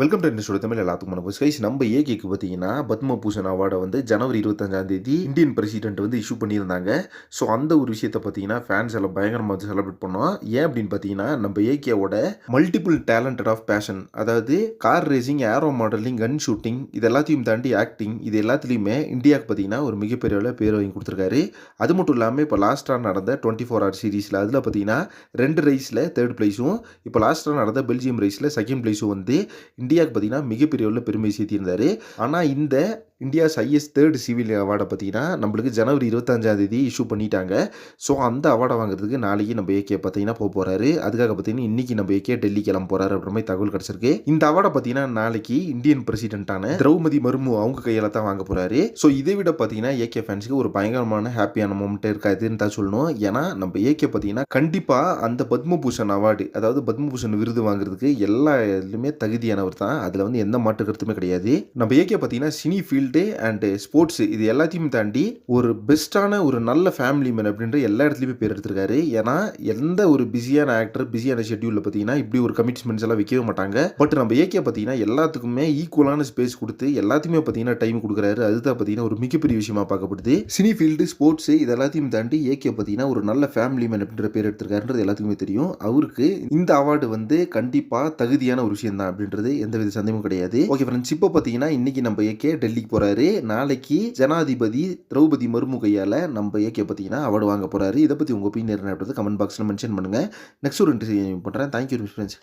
Welcome to இண்டஸ்ட்ரோட Tamil எல்லாத்துக்கும் வணக்கம். Guys நம்ம ஏகேக்கு பார்த்தீங்கன்னா பத்ம பூஷன் அவார்டை வந்து ஜனவரி இருபத்தஞ்சாம் தேதி இந்தியன் பிரசிடென்ட் வந்து இஷ்யூ பண்ணியிருந்தாங்க. ஸோ அந்த ஒரு விஷயத்தை பார்த்தீங்கன்னா ஃபேன்ஸ் எல்லாம் பயங்கரமாக செலிப்ரேட் பண்ணோம். ஏன் அப்படின்னு பார்த்தீங்கன்னா நம்ம ஏகேவோட மல்டிபிள் டேலண்டட் ஆஃப் பேஷன் அதாவது car racing aero modeling gun shooting இது எல்லாத்தையும் தாண்டி ஆக்டிங் இது எல்லாத்துலேயுமே இந்தியாவுக்கு பார்த்தீங்கன்னா ஒரு மிகப்பெரிய அளவில் பேர் வாங்கி கொடுத்துருக்காரு. அது மட்டும் இல்லாமல் இப்போ லாஸ்ட்டாக நடந்த டுவெண்ட்டி ஃபோர் ஹவர் சீரீஸில் அதில் பார்த்தீங்கன்னா ரெண்டு ரைஸில் தேர்ட் ப்ளேஸும் இப்போ லாஸ்ட்டாக நடந்த பெல்ஜியம் ரைஸில் செகண்ட் ப்ளேஸும் வந்து இந்தியாவுக்கு பார்த்தீங்கன்னா மிகப்பெரிய உள்ள பெருமை சேர்த்திருந்தார். ஆனால் இந்த இந்தியாஸ் ஹையஸ்ட் தேர்ட் சிவில் அவார்டை பார்த்தீங்கன்னா நம்மளுக்கு ஜனவரி இருபத்தஞ்சாந்தேதி இஷ்யூ பண்ணிட்டாங்க. ஸோ அந்த அவார்டை வாங்குறதுக்கு நாளைக்கு நம்ம ஏகே பார்த்தீங்கன்னா போக போகிறாரு அதுக்காக பார்த்தீங்கன்னா இன்றைக்கி நம்ம ஏகே டெல்லி கிளம்ப போகிறாரு அப்படின்ற மாதிரி தகவல் கிடச்சிருக்கு. இந்த அவார்டை பார்த்தீங்கன்னா நாளைக்கு இந்தியன் பிரசிடென்ட்டான திரௌபதி மர்மு அவங்க கையில் தான் வாங்க போகிறாரு ஸோ இதை விட பார்த்தீங்கன்னா ஏகே ஃபேன்ஸுக்கு ஒரு பயங்கரமான ஹாப்பியான மூமெண்ட்டே இருக்காதுன்னு தான் சொல்லணும். ஏன்னா நம்ம ஏகே பார்த்தீங்கன்னா கண்டிப்பாக அந்த பத்மபூஷன் அவார்டு அதாவது பத்மபூஷன் விருது வாங்குறதுக்கு எல்லா இதுலையுமே தகுதியானவர் தான். அதில் வந்து எந்த மாற்று கருத்துமே கிடையாது. நம்ம ஏகே பார்த்தீங்கன்னா சினி ஃபீல்டு அண்டு ஸ்போர்ட்ஸு இது எல்லாத்தையும் தாண்டி ஒரு பெஸ்ட்டான ஒரு நல்ல ஃபேமிலி மேன் அப்படின்ற எல்லா இடத்துலையுமே பேர் எடுத்திருக்காரு. ஏன்னா எந்த ஒரு பிஸியான ஆக்டர் பிஸியான ஷெட்யூலில் பார்த்தீங்கன்னா இப்படி ஒரு கமிட்மெண்ட்ஸ் எல்லாம் வைக்கவே மாட்டாங்க. பட் நம்ம ஏகே பார்த்தீங்கன்னா எல்லாத்துக்குமே ஈக்குவலான ஸ்பேஸ் கொடுத்து எல்லாத்தையுமே பார்த்தீங்கன்னா டைம் கொடுக்குறாரு. அதுதான் பார்த்தீங்கன்னா ஒரு மிகப்பெரிய விஷயமா பார்க்கப்படுது. சினி ஃபீல்டு ஸ்போர்ட்ஸ் இது எல்லாத்தையும் தாண்டி ஏகே பார்த்தீங்கன்னா ஒரு நல்ல ஃபேமிலி மேன் அப்படின்ற பேர் எடுத்திருக்காருன்றது எல்லாத்துக்குமே தெரியும். அவருக்கு இந்த அவார்டு வந்து கண்டிப்பாக தகுதியான ஒரு விஷயம் தான் அப்படின்றது எந்த வித சந்தேகமும் கிடையாது. ஓகே ஃப்ரெண்ட்ஸ் இப்போ பார்த்தீங்கன்னா இன்னைக்கு நம்ம ஏகே டெல்லிக்கு போறாரு. நாளைக்கு ஜனாதிபதி திரௌபதி மருமுகையால் நம்ம ஏகே பார்த்தீங்கன்னா அவார்டு வாங்க போறாரு. இதை பற்றி உங்கள் ஒப்பீனியன் அப்படின்றது கமெண்ட் பாக்ஸில் மென்ஷன் பண்ணுங்க. நெக்ஸ்ட் ஒரு இன்டர்வியூ பண்ணுறேன் தேங்க்யூ ஃப்ரெண்ட்ஸ்